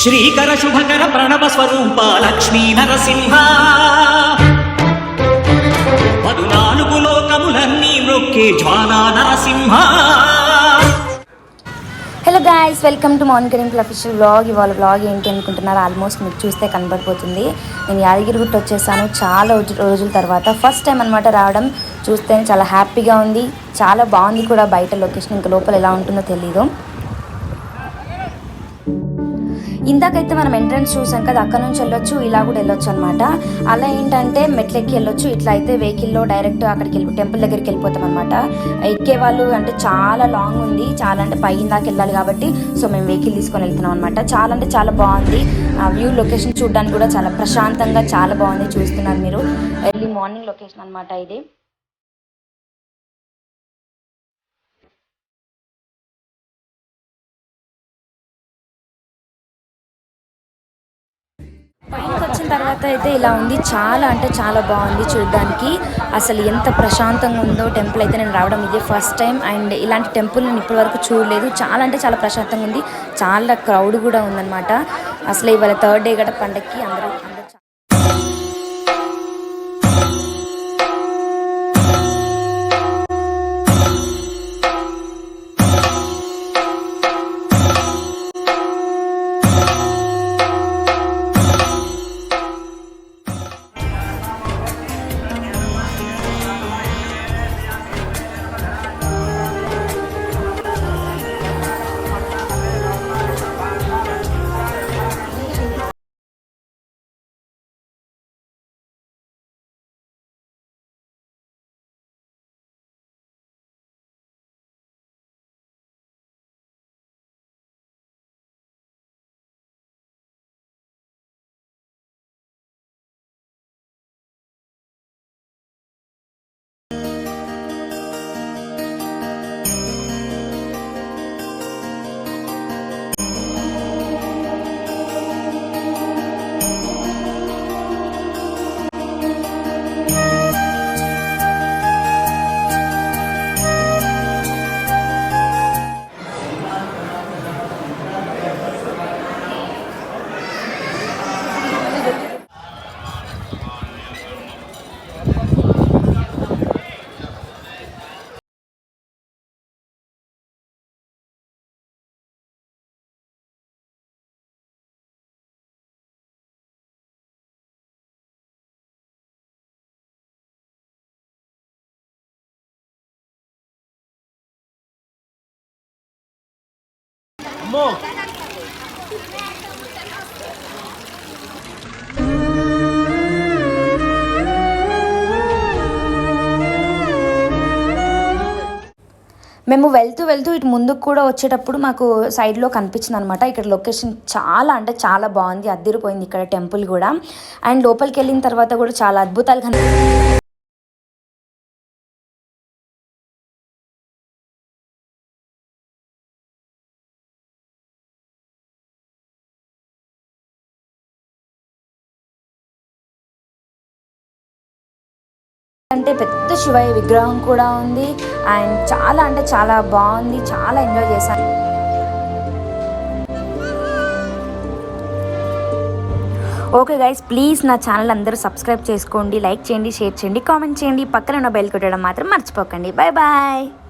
శ్రీకర శుభకర ప్రణవ స్వరూప లక్ష్మీ నరసింహ. పదునాలుగు లోకములన్నీ నొక్కే Jwala Narasimha. Hello guys welcome to morning కరింగ్ అఫీషియల్ బ్లాగ్ ఇవాళ బ్లాగ్ ఏంటి అనుకుంటున్నారు ఆల్మోస్ట్ మీకు చూస్తే కనబడిపోతుంది. నేను యాదగిరిగుట్ట వచ్చేసాను. చాలా రోజు రోజుల తర్వాత ఫస్ట్ టైం అనమాట రావడం. చూస్తే చాలా హ్యాపీగా ఉంది. చాలా బాగుంది కూడా బయట లొకేషన్ ఇంకా లోపల ఎలా ఉంటుందో తెలీదు. ఇందాకైతే మనం ఎంట్రన్స్ చూసాం కదా అక్కడ నుంచి వెళ్ళొచ్చు ఇలా కూడా వెళ్ళొచ్చు అనమాట అలా ఏంటంటే మెట్లెక్కి వెళ్ళొచ్చు. ఇట్లా అయితే వెహికల్లో డైరెక్ట్ అక్కడికి వెళ్ళి టెంపుల్ దగ్గరికి వెళ్ళిపోతాం అనమాట ఎక్కే వాళ్ళు అంటే చాలా లాంగ్ ఉంది. చాలా అంటే పైన దాకా వెళ్ళాలి కాబట్టి సో మేము వెహికల్ తీసుకొని వెళ్తున్నాం అనమాట చాలా అంటే చాలా బాగుంది. ఆ వ్యూ లొకేషన్ చూడడానికి కూడా చాలా ప్రశాంతంగా చాలా బాగుంది చూస్తున్నారు మీరు. ఎర్లీ మార్నింగ్ లొకేషన్ అనమాట ఇది. తర్వాత అయితే ఇలా ఉంది. చాలా అంటే చాలా బాగుంది చూడడానికి. అసలు ఎంత ప్రశాంతంగా ఉందో టెంపుల్ అయితే నేను రావడం ఇదే ఫస్ట్ టైం. అండ్ ఇలాంటి టెంపుల్ నేను ఇప్పటివరకు చూడలేదు. చాలా అంటే చాలా ప్రశాంతంగా ఉంది. చాలా క్రౌడ్ కూడా ఉందన్నమాట. అసలు ఇవాళ థర్డ్ డే గట పండగకి అందరూ అందరూ మేము వెళ్తూ వెళ్తూ ఇటు ముందుకు కూడా వచ్చేటప్పుడు మాకు సైడ్లో కనిపించింది అనమాట ఇక్కడ లొకేషన్ చాలా అంటే చాలా బాగుంది. అద్దరిపోయింది ఇక్కడ టెంపుల్ కూడా. అండ్ లోపలికి వెళ్ళిన తర్వాత కూడా చాలా అద్భుతాలు కనిపి అంటే పెద్ద శివయ్య విగ్రహం కూడా ఉంది. అండ్ చాలా అంటే చాలా బాగుంది. చాలా ఎంజాయ్ చేశాను. ఓకే గైస్ ప్లీజ్ నా ఛానల్ అందరూ సబ్స్క్రైబ్ చేసుకోండి లైక్ చేయండి షేర్ చేయండి కామెంట్ చేయండి. పక్కన ఉన్న బెల్ కొట్టడం మాత్రం మర్చిపోకండి. Bye bye.